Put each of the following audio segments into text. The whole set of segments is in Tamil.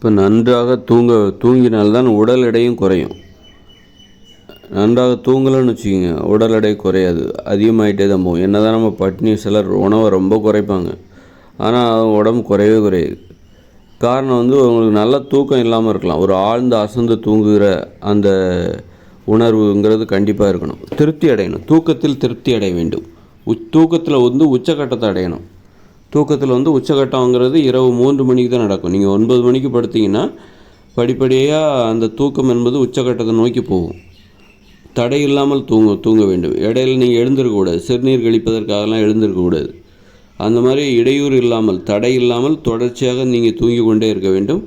இப்போ நன்றாக தூங்க தூங்கினால்தான் உடல் எடையும் குறையும். நன்றாக தூங்கலைன்னு வச்சுக்கோங்க உடல் எடை குறையாது அதிகமாகிட்டே தான் போகும். என்ன தான் நம்ம பட்னி சிலர் உணவை ரொம்ப குறைப்பாங்க. ஆனால் உடம்பு குறையவே குறையாது. காரணம் வந்து உங்களுக்கு நல்ல தூக்கம் இல்லாமல் இருக்கலாம். ஒரு ஆழ்ந்து அசந்து தூங்குகிற அந்த உணர்வுங்கிறது கண்டிப்பாக இருக்கணும். திருப்தி அடையணும். தூக்கத்தில் திருப்தி அடைய வேண்டும். உச் தூக்கத்தில் வந்து உச்சக்கட்டத்தை அடையணும். தூக்கத்தில் வந்து உச்சகட்டங்கிறது இரவு மூன்று மணிக்கு தான் நடக்கும். நீங்கள் ஒன்பது மணிக்கு படுத்தீங்கன்னா படிப்படியாக அந்த தூக்கம் என்பது உச்சகட்டத்தை நோக்கி போகும். தடை இல்லாமல் தூங்க தூங்க வேண்டும். இடையில நீங்கள் எழுந்திருக்கக்கூடாது சிறுநீர் கழிப்பதற்காகலாம் எழுந்திருக்கக்கூடாது அந்த மாதிரி இடையூறு இல்லாமல் தடை இல்லாமல் தொடர்ச்சியாக நீங்கள் தூங்கி கொண்டே இருக்க வேண்டும்.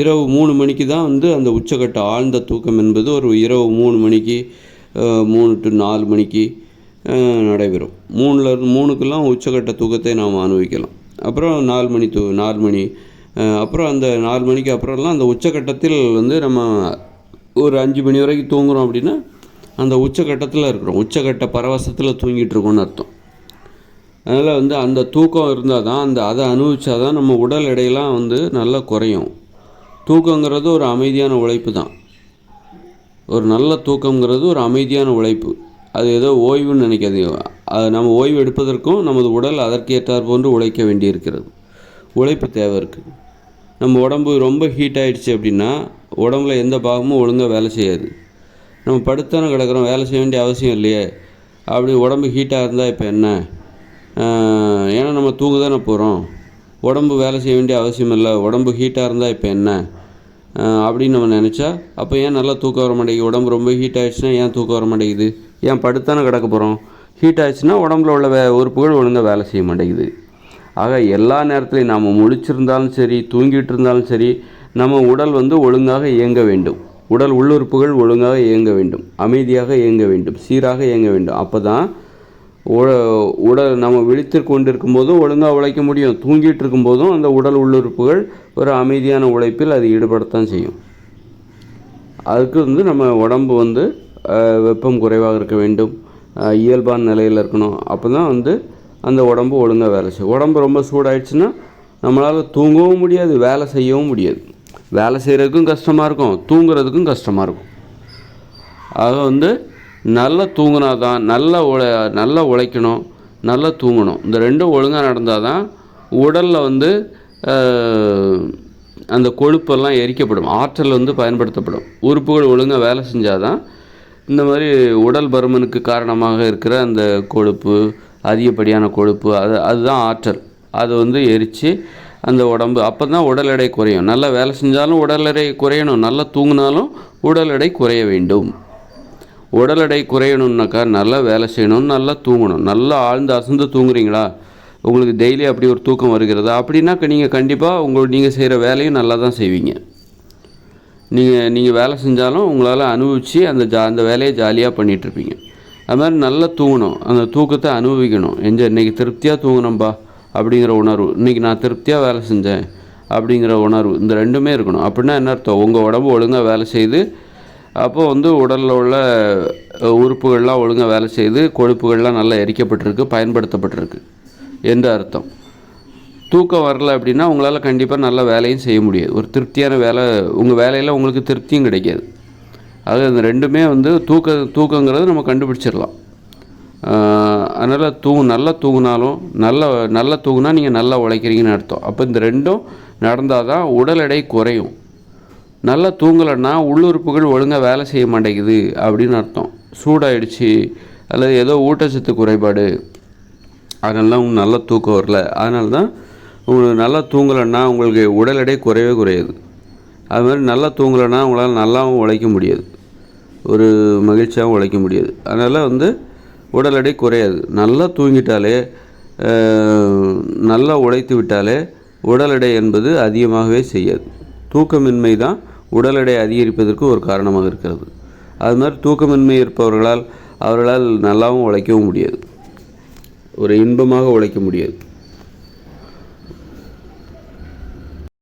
இரவு மூணு மணிக்கு தான் வந்து அந்த உச்சக்கட்ட ஆழ்ந்த தூக்கம் என்பது ஒரு இரவு மூணு மணிக்கு மூணு டு நாலு மணிக்கு நடைபெறும். மூணில் இருந்து மூணுக்கெல்லாம் உச்சக்கட்ட தூக்கத்தை நாம் அனுபவிக்கலாம். அப்புறம் நாலு மணி தூ நாலு மணி அப்புறம் அந்த நாலு மணிக்கு அப்புறம்லாம் அந்த உச்சக்கட்டத்தில் வந்து நம்ம ஒரு அஞ்சு மணி வரைக்கும் தூங்குறோம் அப்படின்னா அந்த உச்சக்கட்டத்தில் இருக்கிறோம். உச்சக்கட்ட பரவசத்தில் தூங்கிட்டு இருக்கோம்னு அர்த்தம். அதனால் வந்து அந்த தூக்கம் இருந்தால் தான் அந்த அதை அனுபவிச்சா தான் நம்ம உடல் எடையெல்லாம் வந்து நல்லா குறையும். தூக்கங்கிறது ஒரு அமைதியான உழைப்பு தான். ஒரு நல்ல தூக்கங்கிறது ஒரு அமைதியான உழைப்பு. அது ஏதோ ஓய்வுன்னு நினைக்காதீங்க. அது நம்ம ஓய்வு எடுப்பதற்கும் நமது உடல் அதற்கேற்றார் போன்று உழைக்க வேண்டியிருக்கிறது. உழைப்பு தேவை இருக்குது நம்ம உடம்பு ரொம்ப ஹீட் ஆகிடுச்சு அப்படின்னா உடம்புல எந்த பாகமும் ஒழுங்காக வேலை செய்யாது. நம்ம படுத்தானே கிடக்குறோம் வேலை செய்ய வேண்டிய அவசியம் இல்லையே. அப்படி உடம்பு ஹீட்டாக இருந்தால் இப்போ என்ன? ஏன்னா நம்ம தூங்க தானே போகிறோம் உடம்பு வேலை செய்ய வேண்டிய அவசியம் இல்லை. உடம்பு ஹீட்டாக இருந்தால் இப்போ என்ன? அப்படின்னு நம்ம நினச்சா அப்போ ஏன் நல்லா தூக்கம் வர மாட்டேங்குது? உடம்பு ரொம்ப ஹீட் ஆகிடுச்சுன்னா ஏன் தூக்கம் வர மாட்டேங்குது? ஏன் படுத்தானே கிடக்க போகிறோம் ஹீட் ஆயிடுச்சுன்னா உடம்புல உள்ள வே உறுப்புகள் ஒழுங்காக வேலை செய்ய மாட்டேங்குது. ஆக எல்லா நேரத்துலையும் நாம் முழிச்சிருந்தாலும் சரி தூங்கிட்டு இருந்தாலும் சரி நம்ம உடல் வந்து ஒழுங்காக இயங்க வேண்டும். உடல் உள்ளுறுப்புகள் ஒழுங்காக இயங்க வேண்டும். அமைதியாக இயங்க வேண்டும். சீராக இயங்க வேண்டும். அப்போ தான் உடல் நம்ம விழித்து கொண்டிருக்கும் போதும் ஒழுங்காக உழைக்க முடியும். தூங்கிட்டு இருக்கும்போதும் அந்த உடல் உள்ளுறுப்புகள் ஒரு அமைதியான உழைப்பில் அது ஈடுபடத்தான் செய்யும். அதுக்கு வந்து நம்ம உடம்பு வந்து வெப்பம் குறைவாக இருக்க வேண்டும். இயல்பான நிலையில் இருக்கணும். அப்போ தான் வந்து அந்த உடம்பு ஒழுங்காக வேலை செய்யும். உடம்பு ரொம்ப சூடாயிடுச்சுன்னா நம்மளால் தூங்கவும் முடியாது வேலை செய்யவும் முடியாது. வேலை செய்கிறதுக்கும் கஷ்டமாக இருக்கும் தூங்குறதுக்கும் கஷ்டமாக இருக்கும். ஆக வந்து நல்லா தூங்கினா தான் நல்லா உழை நல்லா உழைக்கணும் நல்லா தூங்கணும். இந்த ரெண்டும் ஒழுங்காக நடந்தால் தான் உடலில் வந்து அந்த கொழுப்பெல்லாம் எரிக்கப்படும் ஆற்றல் வந்து பயன்படுத்தப்படும். உறுப்புகள் ஒழுங்காக வேலை செஞ்சால் தான் இந்த மாதிரி உடல் பருமனுக்கு காரணமாக இருக்கிற அந்த கொழுப்பு அதிகப்படியான கொழுப்பு அது அதுதான் ஆற்றல். அதை வந்து எரித்து அந்த உடம்பு அப்போ தான் உடல் எடை குறையும். நல்லா வேலை செஞ்சாலும் உடல் எடை குறையணும். நல்லா தூங்கினாலும் உடல் எடை குறைய வேண்டும். உடல் எடை குறையணுன்னாக்கா நல்லா வேலை செய்யணும் நல்லா தூங்கணும். நல்லா ஆழ்ந்து அசந்து தூங்குறீங்களா? உங்களுக்கு டெய்லி அப்படி ஒரு தூக்கம் வருகிறதா? அப்படின்னாக்க நீங்கள் கண்டிப்பாக உங்கள் நீங்கள் செய்கிற வேலையும் நல்லா தான் செய்வீங்க. நீங்கள் நீங்கள் வேலை செஞ்சாலும் உங்களால் அனுபவித்து அந்த ஜா அந்த வேலையை ஜாலியாக பண்ணிகிட்ருப்பீங்க அது மாதிரி நல்லா தூங்கணும். அந்த தூக்கத்தை அனுபவிக்கணும். எஞ்ச இன்றைக்கி திருப்தியாக தூங்கணும்பா? அப்படிங்கிற உணர்வு. இன்றைக்கி நான் திருப்தியாக வேலை செஞ்சேன் அப்படிங்கிற உணர்வு. இந்த ரெண்டுமே இருக்கணும். அப்படின்னா என்ன அர்த்தம்? உங்கள் உடம்பு ஒழுங்காக வேலை செய்து அப்போது வந்து உடலில் உள்ள உறுப்புகள்லாம் ஒழுங்காக வேலை செய்து கொழுப்புகள்லாம் நல்லா எரிக்கப்பட்டிருக்கு பயன்படுத்தப்பட்டிருக்கு. என்ற அர்த்தம்? தூக்கம் வரல அப்படின்னா உங்களால் கண்டிப்பாக நல்ல வேலையும் செய்ய முடியாது. ஒரு திருப்தியான வேலை உங்கள் வேலையில் உங்களுக்கு திருப்தியும் கிடைக்காது. அது அந்த ரெண்டுமே வந்து தூக்க தூக்கங்கிறது நம்ம கண்டுபிடிச்சிடலாம். அதனால் தூ நல்லா தூங்கினாலும் நல்ல நல்லா தூங்கினா நீங்கள் நல்லா உழைக்கிறீங்கன்னு அர்த்தம். அப்போ இந்த ரெண்டும் நடந்தால் தான் உடல் எடை குறையும். நல்லா தூங்கலைன்னா உள்ளுறுப்புகள் ஒழுங்காக வேலை செய்ய மாட்டேங்குது அப்படின்னு அர்த்தம். சூடாயிடுச்சு அல்லது ஏதோ ஊட்டச்சத்து குறைபாடு அதனால உங்களுக்கு நல்ல தூக்கம் வரல. அதனால தான் உங்களுக்கு நல்லா தூங்கலைன்னா உங்களுக்கு உடல் எடை குறையவே குறையாது. அது மாதிரி நல்லா தூங்கலைன்னா உங்களால் நல்லாவும் உழைக்க முடியாது. ஒரு மகிழ்ச்சியாகவும் உழைக்க முடியாது. அதனால் வந்து உடல் எடை குறையாது. நல்லா தூங்கிட்டாலே நல்லா உழைத்து விட்டாலே உடல் எடை என்பது அதிகமாகவே செய்யாது. தூக்கமின்மை தான் உடல் எடை அதிகரிப்பதற்கு ஒரு காரணமாக இருக்கிறது. அது மாதிரி தூக்கமின்மை இருப்பவர்களால் அவர்களால் நல்லாவும் உழைக்கவும் முடியாது. ஒரு இன்பமாக உழைக்க முடியாது.